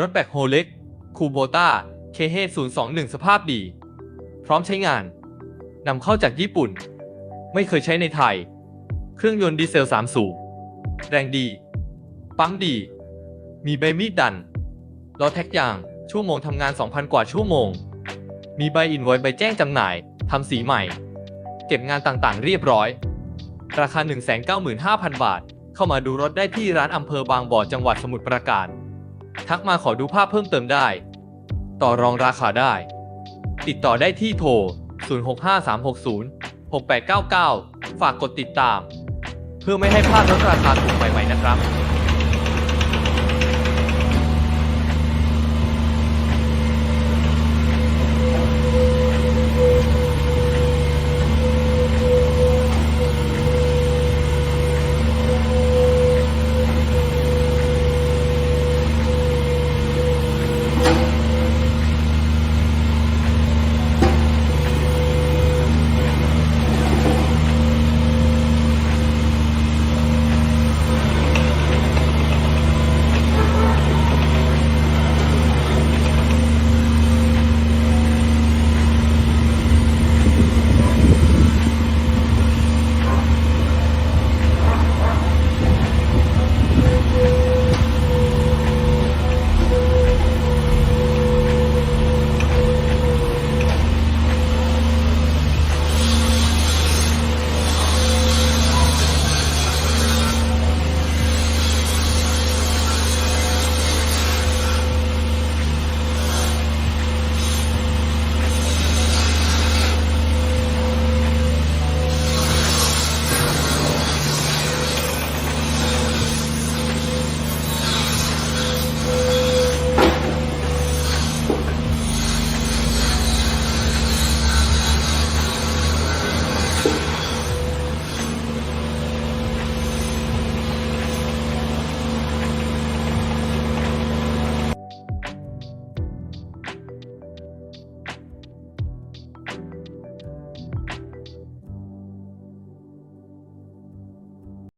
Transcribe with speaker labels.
Speaker 1: รถแบคโฮเล็กคูโบต้าเคเฮ021 สภาพดี พร้อมใช้งานนำเข้าจากญี่ปุ่น ไม่เคยใช้ในไทย เครื่องยนต์ดีเซล 3 สูบแรงดี ปั๊มดี มีใบมีดดันล้อแท็กยาง ชั่วโมงทำงาน 2,000 กว่าชั่วโมง มีใบอินไวใบแจ้งจำหน่ายทำสีใหม่ เก็บงานต่างๆ เรียบร้อย ราคา 195,000 บาท เข้ามาดูรถได้ที่ร้านอำเภอบางบ่อจังหวัดสมุทรปราการ ทักมาขอดูภาพเพิ่มเติมได้ ต่อรองราคาได้ ติดต่อได้ที่โทร 065360 6899 ฝากกดติดตาม เพื่อไม่ให้พลาดรถราคาถูกใหม่ๆนะครับ